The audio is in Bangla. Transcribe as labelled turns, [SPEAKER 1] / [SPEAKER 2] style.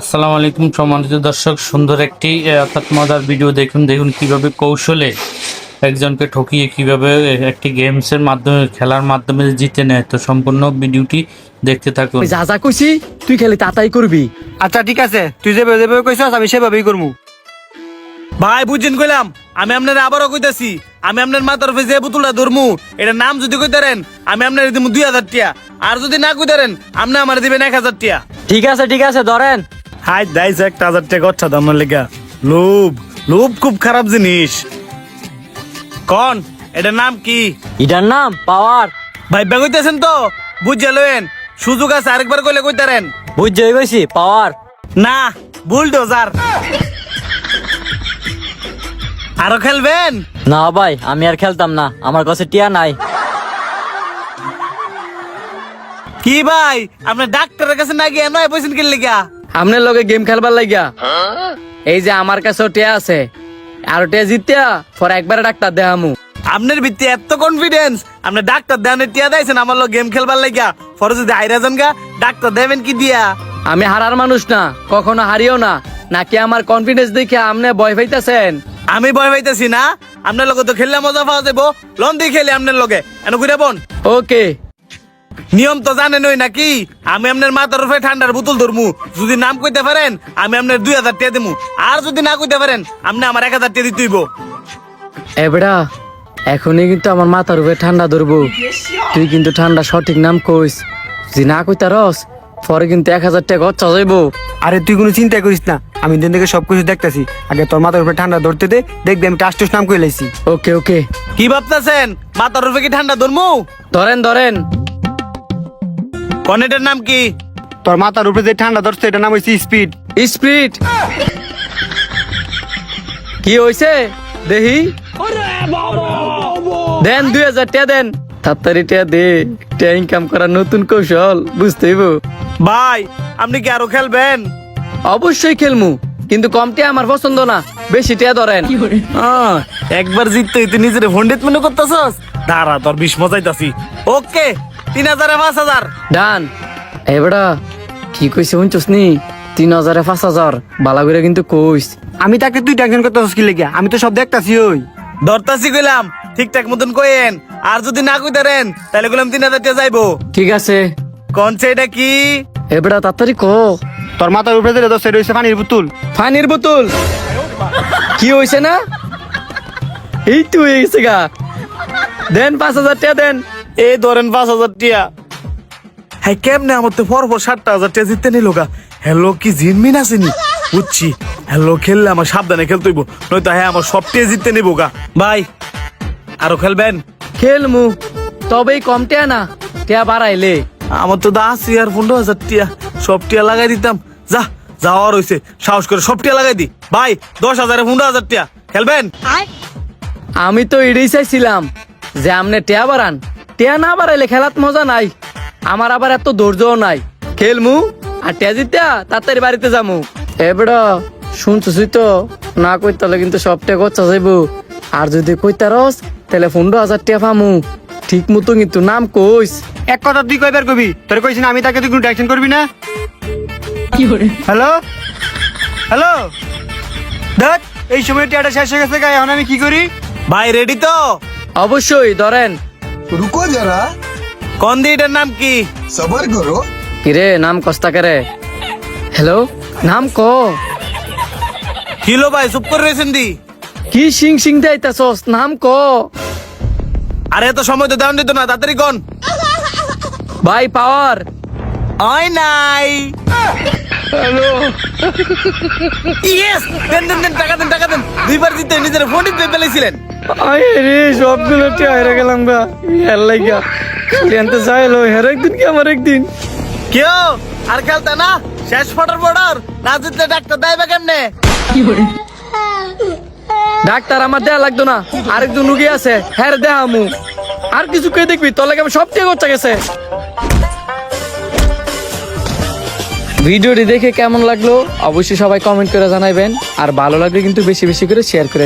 [SPEAKER 1] আসসালামু আলাইকুম সম্মানিত দর্শক সুন্দর একটি অর্থাৎ মজার ভিডিও দেখুন দেখুন কীভাবে কৌশলে একজনকে ঠকিয়ে কীভাবে একটি গেমসের মাধ্যমে খেলার মাধ্যমে জিতে নেয়। তো সম্পূর্ণ ভিডিওটি দেখতে থাকুন।
[SPEAKER 2] যা যা কইছি তুই খালি তাতাই করবি।
[SPEAKER 3] আচ্ছা ঠিক আছে। তুই যেভাবে যেভাবে কইছস আমি সেভাবেই করব
[SPEAKER 4] ভাই বুঝছেন কইলাম? আমি আপনার আবারও কইতাছি আমি আপনার মাথার উপরে যে পুতুলটা ধরমু এটার নাম যদি কইতারেন আমি আপনার দিব দুই হাজার টিয়া। আর যদি না কইতারেন আপনি আমার দিবেন এক হাজার টিয়া।
[SPEAKER 2] ঠিক আছে ঠিক আছে ধরেন।
[SPEAKER 4] হাই দাইছে একটা হাজার টাকা গচ্ছা দাম লেগা। লোভ লোভ খুব খারাপ জিনিস। কন এটার নাম কি?
[SPEAKER 2] ইটার নাম পাওয়ার।
[SPEAKER 4] ভাই কইতেছেন তো? বুঝে লয়েন সুযোগ আছে আরেকবার কইলে কইতারেন।
[SPEAKER 2] গেছি পাওয়ার।
[SPEAKER 4] না বুলডোজার। আরও খেলবেন?
[SPEAKER 2] না ভাই আমি আর খেলতাম না আমার কাছে টিয়া নাই।
[SPEAKER 4] কি ভাই আপনি ডাক্তারের কাছে না গিয়ে নয় পয়সা কিনলে গিয়া?
[SPEAKER 2] আমনের লগে গেম খেলবার লাগিয়া। এই যে আমার কাছেও টিয়া আছে আর টিয়া জিতিয়া পর একবারে ডাক্তার দেহামু
[SPEAKER 4] আপনার ভিত্তি এত কনফিডেন্স আপনি ডাক্তার দেওয়ানে টিয়া দিয়েছেন আমার লোক গেম খেলবার লাগিয়া। পরে যদি আইরা যান গা ডাক্তার দেবেন কি দিয়া?
[SPEAKER 2] আমি হারার মানুষ না কখনো হারিও না নাকি আমার কনফিডেন্স দেখে আপনি ভয় পাইতাছেন?
[SPEAKER 4] আমি ভয় পাইতেছি না আপনার লোক তো খেললে মজা পাওয়া যাব লন দিয়ে খেলি আপনার লগে এন ঘুরে বোন।
[SPEAKER 2] ওকে
[SPEAKER 4] নিয়ম তো জানেন ওই নাকি? আমি আপনার মাথার উপরে ঠান্ডার বোতল ধরমু। যদি নাম কইতে পারেন আমি আপনার দুই হাজার টাকা দেবো আর যদি না কইতে পারেন আপনি আমার এক হাজার টাকা দিতে হইব।
[SPEAKER 2] এবড়া এখনই কিন্তু আমার মাথার উপরে ঠান্ডা ধরবো। তুই কিন্তু ঠান্ডা সঠিক নাম কইস। যদি না কইতা রস পরে কিন্তু এক হাজার টাকা খরচা যাইবো
[SPEAKER 3] আরে তুই কোনো চিন্তা করিস না। আমি দিন থেকে সবকিছু দেখতেছি। আগে তোর মাথার উপরে ঠান্ডা ধরতে দে দেখবি আমি টাস টুস নাম কই লাইছি
[SPEAKER 2] ওকে ওকে।
[SPEAKER 4] কি ভাবতেছেন? মাথার উপরে কি ঠান্ডা ধরমু?
[SPEAKER 2] ধরেন ধরেন।
[SPEAKER 4] কনেটের নাম কি?
[SPEAKER 3] তোর মাথার উপরে যে ঠান্ডা ধরছে এটা নাম হইছে স্পিড।
[SPEAKER 2] স্পিড। কি হইছে? দেহি? দেন দুই হাজার টাকা দেন। তাড়াতাড়ি টাকা দে টাকা ইনকাম করার নতুন কৌশল বুঝতে হইব।
[SPEAKER 4] ভাই আপনি কি আরও খেলবেন?
[SPEAKER 2] অবশ্যই খেলমু কিন্তু কমটি আমার পছন্দ না বেশি টাকা ধরেন।
[SPEAKER 4] আহ, একবার জিততে তুই নিজের ভন্ডিত মনে করতেছস? দাঁড়া তোর বিষ মজাইতাছি। ওকে। তিন হাজারে পাঁচ হাজার।
[SPEAKER 2] ডান। এবারা কি কইছে শুনছস নি? তিন হাজারে পাঁচ হাজার। বালা করে কিন্তু কইস।
[SPEAKER 3] আমি তাকে তুই টেনশন করতেছিস কি লেগে আমি তো সব দেখতাছি ওই।
[SPEAKER 4] ধরতাছি কইলাম ঠিকঠাক মতন কইেন আর যদি না কইতারেন তাহলে কইলাম তিন হাজার টাকা যাইবো।
[SPEAKER 2] ঠিক আছে।
[SPEAKER 4] কনছে এটা কি?
[SPEAKER 2] এবারা তাড়াতাড়ি ক।
[SPEAKER 3] তোর মাথার উপরে যে ধরছে এটা হইছে পানির বোতল
[SPEAKER 2] পানির বোতল কি হইছে না? এই তো হয়ে গেছে গা। দেন পাঁচ হাজার টাকা দেন।
[SPEAKER 4] এই ধরেন পাঁচ হাজার টিয়া। হ্যাঁ কেমনে আমার তো পর পর সাতটা হাজার টাকা জিততে নিল গা? হ্যালো কি জিনমিন আসেনি বুঝছি হ্যালো খেললে আমার সাবধানে খেলতে হইব নয়তো হ্যাঁ আমার সব টিয়া জিততে নিবো গা। ভাই আরও খেলবেন?
[SPEAKER 2] খেলমু তবেই কম টিয়া না টিয়া বাড়াইলে।
[SPEAKER 4] আমার তো দাস আর পনেরো হাজার টিয়া সব টিয়া লাগাই দিতাম। যা যাওয়ার হয়েছে সাহস করে সব টিয়া লাগাই দি। ভাই দশ হাজারে পনেরো হাজার টিয়া খেলবেন?
[SPEAKER 2] আমি তো এটাই চাইছিলাম যে আমনে টিয়া বাড়ান। টিয়া না বাড়াইলে খেলাত মজা নাই। আমার আবার এত ধৈর্যও নাই। খেলমু? আর টিয়া জিতা তাড়াতাড়ি বাড়িতে যামু। এবড়া শুনছসই তো না কই তাহলে কিন্তু সব টিয়া গচ্ছা যাইবো। আর যদি কইতা রস তাহলে পনেরো হাজার টিয়া পামু। ঠিক মতো কিন্তু নাম কইস।
[SPEAKER 3] এক কথা তুই কয়বার কবি? তোর কইছিস না আমি তাকে তুই কোনো টেনশন করবি না? হ্যালো? হ্যালো? দেখ এই সময় টিয়াটা শেষ হয়ে গেছে গায়ে এখন আমি কি করি?
[SPEAKER 4] ভাই রেডি তো?
[SPEAKER 2] অবশ্যই ধরেন।
[SPEAKER 5] রুকো জরা
[SPEAKER 4] কোন দিটার নাম কি
[SPEAKER 5] সবর করো
[SPEAKER 2] কিরে নাম কস্তা করে হ্যালো নাম ক
[SPEAKER 4] কিলো ভাই চুপ করে রেছেন দি
[SPEAKER 2] কি সিং সিং দেয়তাছস নাম ক
[SPEAKER 4] আরে এত সময় তো দেওয়ান দিত না তাড়াতাড়ি কোন
[SPEAKER 2] ভাই পাওয়ার
[SPEAKER 4] আই নাই হ্যালো ইয়েস দেন দেন দেন টাকা দেন টাকা দেন দুইবার জিতে নিজের ফোনই পেয়ে ফেলেছিলেন
[SPEAKER 2] আয় রে সবগুলো হেরে গেলাম গা। হের চাইলো হের একদিন কি আমার একদিন?
[SPEAKER 4] কেউ আর খেলতে না? শেষ ফটার বর্ডার না জিতলে ডাক্তার দেবে কেমনে?
[SPEAKER 2] ডাক্তার আমার দেয়া লাগতো না। আরেকজন রুগী আছে হ্যাঁ দেহামু আর কিছু কে দেখবি? তোর লাগে আমার সব টিয়া করতে গেছে। ভিডিওটি দেখে কেমন লাগল? অবশ্যই সবাই কমেন্ট করে জানাবেন আর ভালো লাগলে কিন্তু বেশি বেশি করে শেয়ার করে